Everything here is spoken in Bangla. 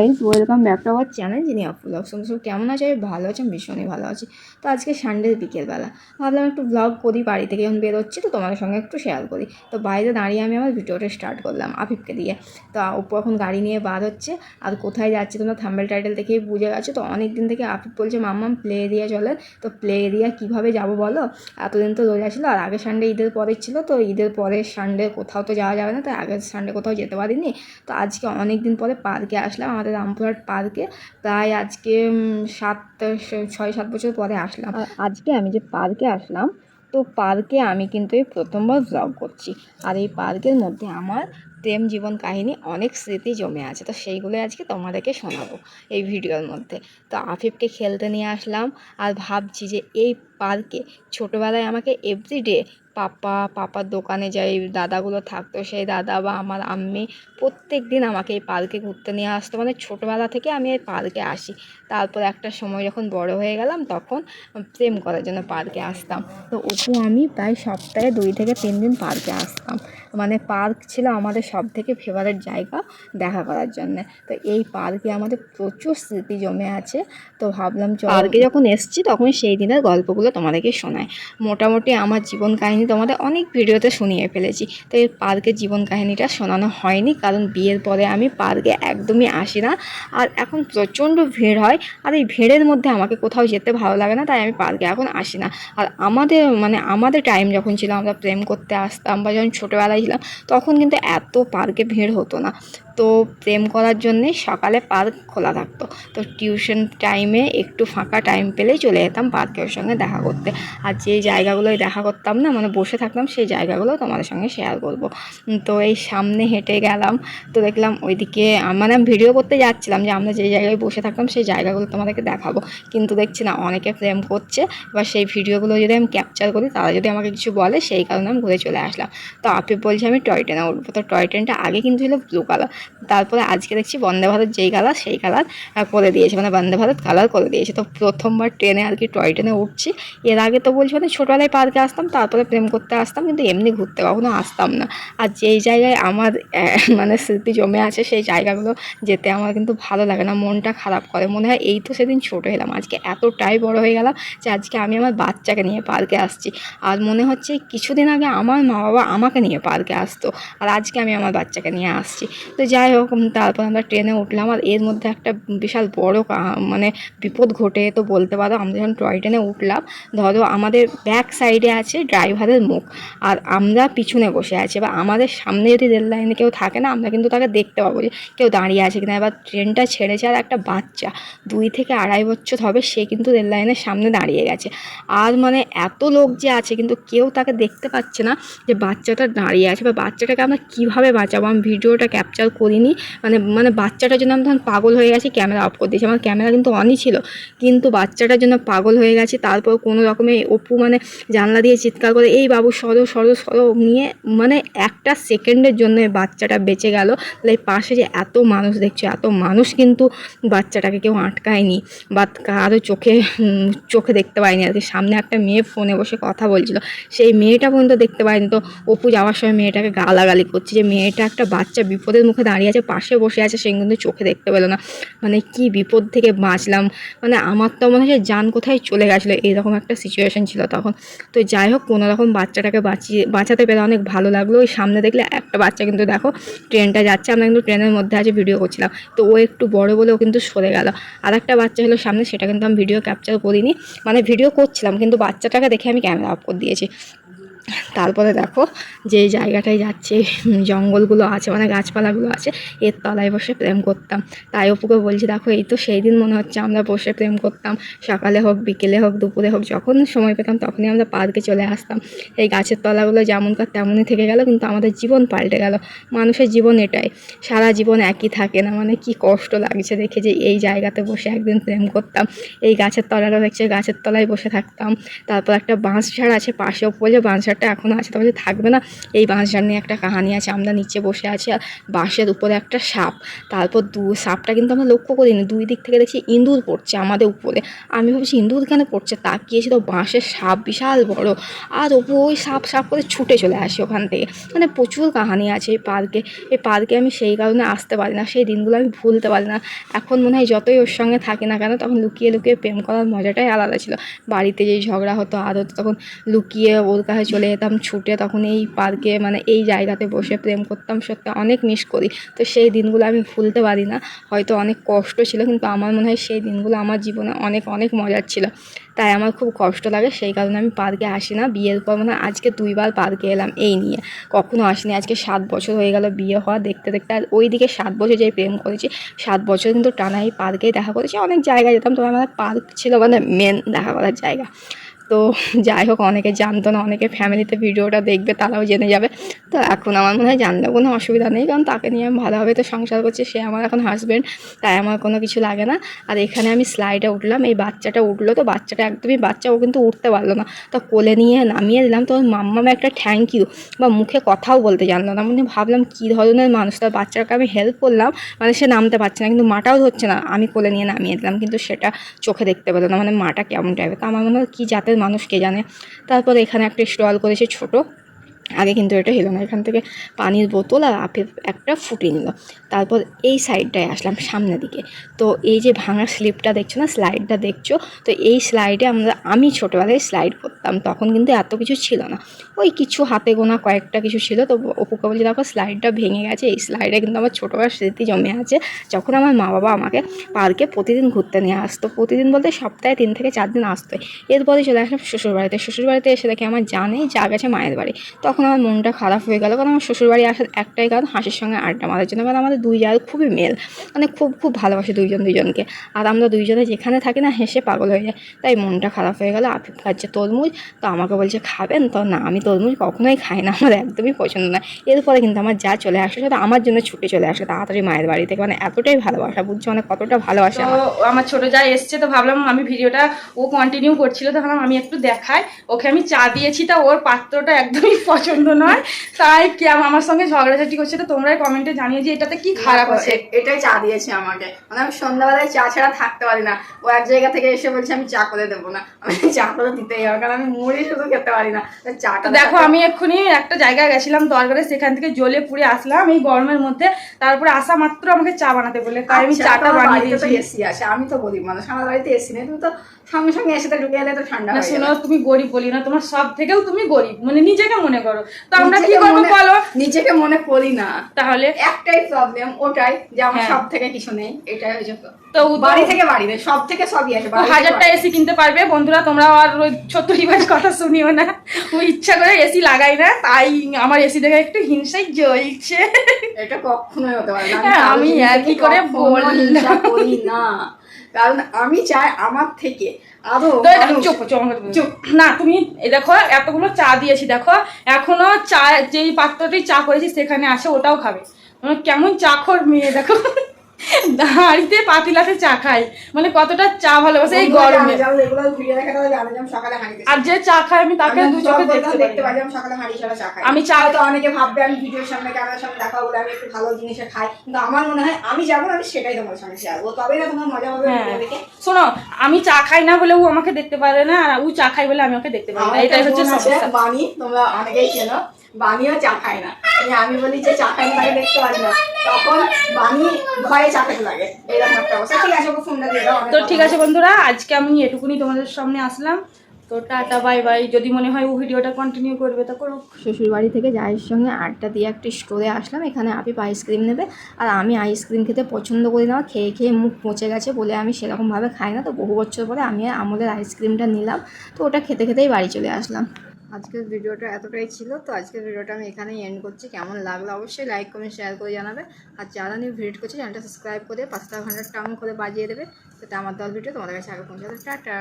Guys welcome back to our channel যিনি ব্লগ সঙ্গে সব কেমন আছে? আমি ভালো আছি, আমি ভীষণই ভালো আছি। তো আজকে সানডে বিকেলবেলা। ভাবলাম একটু ব্লগ করি, বাড়ি থেকে যখন বেরোচ্ছি, তো তোমাদের সঙ্গে একটু শেয়ার করি। তো বাইরে দাঁড়িয়ে আমি আমার ভিডিওটা স্টার্ট করলাম আফিফকে দিয়ে। তো অপু এখন গাড়ি নিয়ে বার হচ্ছে, আর কোথায় যাচ্ছে তোমরা থাম্বেল টাইটেল দেখেই বুঝে গেছো। তো অনেক দিন থেকে আফিফ বলছে মাম্মাম প্লে এরিয়া চলেন তো প্লে এরিয়া কীভাবে যাব বলো? এতদিন তো রোজা ছিল, আর আগের সানডে ঈদের পরে ছিল, তো ঈদের পরের সানডে কোথাও তো যাওয়া যাবে না, তাই আগের সানডে কোথাও যেতে পারিনি। তো আজকে অনেক দিন পরে পার্কে আসলাম, আমাদের রামপুরহাট পার্কে। প্রায় আজকে সাত, ছয়, সাত বছর পরে আসলাম। আজকে আমি যে পার্কে আসলাম, তো পার্কে আমি কিন্তু এই প্রথমবার ব্লগ করছি। আর এই পার্কের মধ্যে আমার প্রেম জীবন কাহিনী অনেক স্মৃতি জমে আছে। তো সেইগুলো আজকে তোমাদেরকে শোনাবো এই ভিডিওর মধ্যে। তো আফিফকে খেলতে নিয়ে আসলাম আর ভাবছি যে এই পার্কে ছোটোবেলায় আমাকে এভরিডে পাপা, পাপার দোকানে যাই দাদাগুলো থাকতো, সেই দাদা বা আমার আম্মি প্রত্যেক দিন আমাকে এই পার্কে ঘুরতে নিয়ে আসতো। মানে ছোটোবেলা থেকে আমি এই পার্কে আসি। তারপর একটা সময় যখন বড় হয়ে গেলাম, তখন প্রেম করার জন্য পার্কে আসতাম। তো ওপু আমি প্রায় সপ্তাহে দুই থেকে তিন দিন পার্কে আসতাম। মানে পার্ক ছিল আমাদের সব থেকে ফেভারিট জায়গা দেখা করার জন্য। তো এই পার্কে আমাদের প্রচুর স্মৃতি জমে আছে। তো ভাবলাম পার্কে যখন এসছি তখন সেই দিনের গল্পগুলো তোমাদেরকে শোনায় মোটামুটি আমার জীবন কাহিনী তোমাদের অনেক ভিডিওতে শুনিয়ে ফেলেছি। তো এই পার্কের জীবন কাহিনীটা শোনানো হয়নি, কারণ বিয়ের পরে আমি পার্কে একদমই আসি না। আর এখন প্রচণ্ড ভিড় হয়, আর এই ভিড়ের মধ্যে আমাকে কোথাও যেতে ভালো লাগে না, তাই আমি পার্কে এখন আসি না। আর আমাদের মানে আমাদের টাইম যখন ছিল আমরা প্রেম করতে আসতাম বা যখন ছোটোবেলায় ছিলাম তখন কিন্তু এত পার্কে ভিড় হতো না। তো প্রেম করার জন্যে সকালে পার্ক খোলা থাকতো। তো টিউশন টাইমে একটু ফাঁকা টাইম পেলেই চলে যেতাম পার্কের সঙ্গে দেখা করতে। আর যে জায়গাগুলোয় দেখা করতাম না মানে বসে থাকতাম, সেই জায়গাগুলো তোমাদের সঙ্গে শেয়ার করব। তো এই সামনে হেঁটে গেলাম, তো দেখলাম ওইদিকে মানে ভিডিও করতে যাচ্ছিলাম যে আমরা যে জায়গায় বসে থাকতাম, সেই জায়গাগুলো তোমাদেরকে দেখাবো। কিন্তু দেখছি না, অনেকে প্রেম করছে এবার সেই ভিডিওগুলো যদি আমি ক্যাপচার করি, তারা যদি আমাকে কিছু বলে, সেই কারণে আমি ঘুরে চলে আসলাম। তো আপনি বলছে, আমি টয় ট্রেনে উঠবো। তো টয় ট্রেনটা আগে কিন্তু ছিল ব্লু কালার তারপরে আজকে দেখছি বন্দে ভারত যেই কালার সেই কালার করে দিয়েছে। মানে বন্দে ভারত কালার করে দিয়েছে। তো প্রথমবার ট্রেনে আর কি, টয় ট্রেনে উঠছি। এর আগে তো বলছি মানে ছোটোবেলায় পার্কে আসতাম, তারপরে প্রেম করতে আসতাম, কিন্তু এমনি ঘুরতে কখনো আসতাম না। আর যেই জায়গায় আমার মানে স্মৃতি জমে আছে, সেই জায়গাগুলো যেতে আমার কিন্তু ভালো লাগে না, মনটা খারাপ করে। মনে হয় এই তো সেদিন ছোটো হলাম। আজকে এতটাই বড় হয়ে গেলাম যে আজকে আমি আমার বাচ্চাকে নিয়ে পার্কে আসছি। আর মনে হচ্ছে কিছুদিন আগে আমার মা বাবা আমাকে নিয়ে পার্কে আসতো। আর আজকে আমি আমার বাচ্চাকে নিয়ে আসছি। তো যাই হোক তারপর আমরা ট্রেনে উঠলাম আর এর মধ্যে একটা বিশাল বড় মানে বিপদ ঘটে তো বলতে পারো। আমরা যখন টয় ট্রেনে উঠলাম, ধরো আমাদের ব্যাক সাইডে আছে ড্রাইভারের মুখ আর আমরা পিছনে বসে আছি। বা আমাদের সামনে যদি রেল লাইনে কেউ থাকে না, আমরা কিন্তু তাকে দেখতে পাবো যে কেউ দাঁড়িয়ে আছে কিনা। এবার ট্রেনটা ছেড়েছে আর একটা বাচ্চা, দুই থেকে আড়াই বছর হবে, সে কিন্তু রেল লাইনের সামনে দাঁড়িয়ে গেছে। আর মানে এত লোক যে আছে, কিন্তু কেউ তাকে দেখতে পাচ্ছে না যে বাচ্চাটা দাঁড়িয়ে আছে। বা বাচ্চাটাকে আমরা কীভাবে বাঁচাবো? আমি ভিডিওটা ক্যাপচার করিনি। মানে মানে বাচ্চাটার জন্য আমি তখন পাগল হয়ে গেছি, ক্যামেরা অফ করে দিয়েছি। আমার ক্যামেরা কিন্তু অনই ছিল, কিন্তু বাচ্চাটার জন্য পাগল হয়ে গেছি। তারপর কোনো রকমে অপু মানে জানলা দিয়ে চিৎকার করে, এই বাবু, সরো সরো সরো নিয়ে মানে একটা সেকেন্ডের জন্য বাচ্চাটা বেঁচে গেল। তাহলে পাশে যে এত মানুষ দেখছ, এত মানুষ কিন্তু বাচ্চাটাকে কেউ আটকায়নি বা কারও চোখে চোখে দেখতে পায়নি। আর কি সামনে একটা মেয়ে ফোনে বসে কথা বলছিল। সেই মেয়েটা পর্যন্ত দেখতে পায়নি। তো অপু যাওয়ার সময় মেয়েটাকে গালাগালি করছে যে, মেয়েটা একটা বাচ্চা বিপদের মুখে দাঁড়িয়ে আছে, পাশে বসে আছে সে কিন্তু চোখে দেখতে পেল না। মানে কি বিপদ থেকে বাঁচলাম। মানে আমার তো মনে হয় যান কোথায় চলে গেছিল এইরকম একটা সিচুয়েশন ছিল তখন। তো যাই হোক, কোনো রকম বাচ্চাটাকে বাঁচিয়ে বাঁচাতে পেরে অনেক ভালো লাগল। ওই সামনে দেখলে একটা বাচ্চা কিন্তু দেখো, ট্রেনটা যাচ্ছে, আমরা কিন্তু ট্রেনের মধ্যে আছে ভিডিও করছিলাম। তো ও একটু বড় বলে ও কিন্তু সরে গেল। আর একটা বাচ্চা হলো সামনে, সেটা কিন্তু আমি ভিডিও ক্যাপচার করিনি। মানে ভিডিও করছিলাম, কিন্তু বাচ্চাটাকে দেখে আমি ক্যামেরা অফ করে দিয়েছি। তারপরে দেখো যে জায়গাটায় যাচ্ছে জঙ্গলগুলো আছে মানে গাছপালাগুলো আছে, এর তলায় বসে প্রেম করতাম। তাই অপুকে বলছি, দেখো, এই তো সেই দিন মনে হচ্ছে আমরা বসে প্রেম করতাম। সকালে হোক, বিকেলে হোক, দুপুরে হোক, যখন সময় পেতাম তখনই আমরা পার্কে চলে আসতাম। এই গাছের তলাগুলো যেমনকার তেমনই থেকে গেল, কিন্তু আমাদের জীবন পাল্টে গেল। মানুষের জীবন এটাই। সারা জীবন একই থাকে না মানে কি কষ্ট লাগছে দেখে যে এই জায়গাতে বসে একদিন প্রেম করতাম। এই গাছের তলাটা দেখছে গাছের তলায় বসে থাকতাম। তারপর একটা বাঁশ ঝাড় আছে পাশেও পড়ে বাঁশ ঝাড়টা এখনও আছে, তবে থাকবে না, এই বাঁশ নিয়ে একটা কাহানি আছে, আমরা নিচে বসে আছি আর বাঁশের উপরে একটা সাপ। তারপর দু, সাপটা কিন্তু আমরা লক্ষ্য করিনি, দুই দিক থেকে দেখছি ইঁদুর পড়ছে আমাদের উপরে। আমি ভাবছি, ইঁদুর কেন পড়ছে? তাকিয়েছি তো বাঁশের সাপ বিশাল বড়। আর ওপর ওই সাপ সাপ করে ছুটে চলে আসি ওখান থেকে। মানে প্রচুর কাহানি আছে এই পার্কে। এই পার্কে আমি সেই কারণে আসতে পারি না, সেই দিনগুলো আমি ভুলতে পারি না। এখন মনে হয় যতই ওর সঙ্গে থাকি না কেন, তখন লুকিয়ে লুকিয়ে প্রেম করার মজাটাই আলাদা ছিল। বাড়িতে যেই ঝগড়া হতো আর হতো তখন লুকিয়ে ওর কাছে যেতাম, ছুটে তখন এই পার্কে মানে এই জায়গাতে বসে প্রেম করতাম। সত্যি অনেক মিস করি। তো সেই দিনগুলো আমি ভুলতে পারি না। হয়তো অনেক কষ্ট ছিল, কিন্তু আমার মনে হয় সেই দিনগুলো আমার জীবনে অনেক অনেক মজার ছিল। তাই আমার খুব কষ্ট লাগে। সেই কারণে আমি পার্কে আসি না। বিয়ের পর মানে আজকে দুইবার পার্কে এলাম এই নিয়ে। কখনো আসিনি। আজকে সাত বছর হয়ে গেল বিয়ে হওয়া। দেখতে দেখতে আর ওই দিকে সাত বছর যে প্রেম করেছি, সাত বছর কিন্তু টানা এই পার্কেই দেখা করেছি। অনেক জায়গায় যেতাম। তবে আমার পার্ক ছিল মানে মেন দেখা করার জায়গা। তো যাই হোক, অনেকে জানতো না, অনেকে ফ্যামিলিতে ভিডিওটা দেখবে, তারাও জেনে যাবে। তো এখন আমার মনে হয় জানলেও কোনো অসুবিধা নেই, কারণ তাকে নিয়ে আমি ভালোভাবে তো সংসার করছি, সে আমার এখন হাজব্যান্ড তাই আমার কোনো কিছু লাগে না। আর এখানে আমি স্লাইডে উঠলাম, এই বাচ্চাটা উঠল তো, বাচ্চাটা একদমই বাচ্চা, ও কিন্তু উঠতে পারল না। তো কোলে নিয়ে নামিয়ে দিলাম, তো মাম্মামে একটা থ্যাংক ইউ বা মুখে কথাও বলতে জানলো না। মানে ভাবলাম, কী ধরনের মানুষ? তার বাচ্চাকে আমি হেল্প করলাম মানে সে নামতে পারছে না, কিন্তু মাটাও ধরছে না। আমি কোলে নিয়ে নামিয়ে দিলাম, কিন্তু সেটা চোখে দেখতে পেল না মানে মাটা কেমন টাইপের তো আমার মনে হয়, কী জাতের মানুষ কে জানে। তারপর এখানে একটা স্টল করেছে ছোট। আগে কিন্তু এটা হলো না। এখান থেকে পানির বোতল আর আপেল একটা ফুটিয়ে নিল। তারপর এই সাইডটায় আসলাম সামনের দিকে। তো এই যে ভাঙা স্লিপটা দেখছ না, স্লাইডটা দেখছ? তো এই স্লাইডে আমরা, আমি ছোটোবেলায় স্লাইড করতাম। তখন কিন্তু এত কিছু ছিল না। ওই কিছু হাতে গোনা কয়েকটা কিছু ছিল। তো অপুকে বলছি দেখো, স্লাইডটা ভেঙে গেছে। এই স্লাইডে কিন্তু আমার ছোটোবেলার স্মৃতি জমে আছে। যখন আমার মা বাবা আমাকে পার্কে প্রতিদিন ঘুরতে নিয়ে আসতো। প্রতিদিন বলতে সপ্তাহে তিন থেকে চার দিন আসতো। এরপরে চলে আসলাম শ্বশুরবাড়িতে। শ্বশুরবাড়িতে এসে দেখি আমার জানেই যা গেছে মায়ের বাড়ি। তখন আমার মনটা খারাপ হয়ে গেল, কারণ আমার শ্বশুরবাড়ি আসার একটাই কারণ হাসির সঙ্গে আড্ডা মারার জন্য, কারণ আমাদের দুই জাল খুবই মেল মানে খুব খুব ভালোবাসে দুইজন দুইজনকে, আর আমরা দুইজনে যেখানে থাকি না হেসে পাগল হয়ে যায় তাই মনটা খারাপ হয়ে গেল আফিফ খাচ্ছে তরমুজ, তো আমাকে বলছে, খাবেন? তো না, আমি তরমুজ কখনোই খাই না, আমার একদমই পছন্দ না, এরপরে কিন্তু আমার যা চলে আসে সেটা আমার জন্য ছুটে চলে আসে, তাড়াতাড়ি মায়ের বাড়ি থেকে মানে এতটাই ভালোবাসা, বুঝছ মানে কতটা ভালোবাসা আমার। ছোট যা এসছে, তো ভাবলাম আমি ভিডিওটা, ও কন্টিনিউ করছিল, তো ভাবলাম আমি একটু দেখাই, ওকে আমি চা দিয়েছি, তা ওর পাত্রটা একদমই পছন্দ নয়। তাই কি আমার সঙ্গে ঝগড়াঝাটি করছে তো তোমরাই কমেন্টে জানিয়ে যে এটাতে কি খারাপ আছে? এটাই চা দিয়েছে আমাকে। মানে আমি সন্ধ্যাবেলায় চা ছাড়া থাকতে পারি না। ও এক জায়গা থেকে এসে বলছে আমি চা করে দেবো না। আমি চা করে দিতেই হবে কারণ আমি মুড়ি শুধু খেতে পারি না। চাটা দেখো আমি এক্ষুনি একটা জায়গায় গেছিলাম দরকারে সেখান থেকে জ্বলে পুড়ে আসলাম এই গরমের মধ্যে। তারপরে আসা মাত্র আমাকে চা বানাতে বলে তাই আমি আচ্ছা, চাটা বানিয়ে দিয়েছি। এসি আছে আমি তো গরিব মানুষ আমার বাড়িতে এসি নেই তুমি তো সঙ্গে সঙ্গে এসে তো ঢুকে এলে তো ঠান্ডা শোনো তুমি গরিব বলি না তোমার সব থেকেও তুমি গরিব মানে নিজেকে মনে করো। তো আমরা কি করব বলো? নিজেকে মনে করি না। তাহলে? একটাই প্রবলেম ওটাই যে আমার হ্যাঁ। সব থেকে কিছু নেই। এটাই হয়েছে তো। তো বাড়ি থেকে বাড়ি সব থেকে সবই হাজারটা এসি কিনতে পারবে। বন্ধুরা তোমরা আর ওই বাড়ির কথা শুনিও না। ও ইচ্ছা করে এসি লাগাই না তাই আমার এসি দেখে একটু হিংসাই জ্বলছে। এটা কখনোই হতে পারে না। হ্যাঁ, আমি জিনিস একই করে কখনো বললাম। না। কারণ আমি চাই আমার থেকে আরও চুপ চুপ না তুমি দেখো এতগুলো চা দিয়েছি দেখো। এখনও চা যেই পাত্রটি চা করেছি সেখানে আছে ওটাও খাবে। মানে কেমন চা খোর মেয়ে দেখো। হাঁড়িতে পাতিলাতে চা খাই। মানে কতটা চা ভালোবাসে এই গরমে। আর যে চা খায় আমি তাকে দু চোখে দেখতে দেখতে পাই আমি সকালে হাঁড়ি ছাড়া চা খাই। আমি চা- হয়তো অনেকে ভাববে আমি ভিডিওর সামনে ক্যামেরার সামনে দেখা বলে আমি একটু ভালো জিনিসে খাই কিন্তু আমার মনে হয় আমি যাব আমি সেটাই তোমার করব। তবেই না তোমার মজা হবে হ্যাঁ। দেখে শোনো আমি চা খাই না বলে ও আমাকে দেখতে পারে না আর ও চা খাই বলে আমি ওকে দেখতে পারি না। এটাই হচ্ছে বোন সমস্যা। বানি তোমরা অনেকেই চেনো। বানিও চা খায় না। আমি বলি যে চা খাই না তাকে দেখতে পারি না। তখন বানি ভয়ে চা খেতে লাগে। এরকম একটা অবস্থা। ঠিক আছে ওকে ফোনটা দিয়ে দাও তো ঠিক আছে বন্ধুরা আজকে আমি এটুকুনি তোমাদের সামনে আসলাম। তো টাটা বাই বাই যদি মনে হয় ও ভিডিওটা কন্টিনিউ করবে তো করুক। শ্বশুরবাড়ি থেকে জায়ের সঙ্গে আড্ডা দিয়ে একটা স্টোরে আসলাম। এখানে আপিপ আইসক্রিম নেবে। আর আমি আইসক্রিম খেতে পছন্দ করি না। খেয়ে খেয়ে মুখ পচে গেছে বলে আমি সেরকমভাবে খাই না। তো বহু বছর পরে আমি আমলের আইসক্রিমটা নিলাম। তো ওটা খেতে খেতেই বাড়ি চলে আসলাম। আজকের ভিডিওটা এতটাই ছিল, তো আজকের ভিডিওটা আমি এখানেই এন্ড করছি। কেমন লাগল অবশ্যই লাইক কমেন্ট শেয়ার করে জানাবে। আর যারা নিয়ে ভিডিও করছে চ্যানেলটা সাবস্ক্রাইব করে পাঁচটা ঘণ্টার টাউন করে বাজিয়ে দেবে। সেটা আমার দল ভিডিও তোমাদের কাছে আগে পৌঁছাবে। টাটা!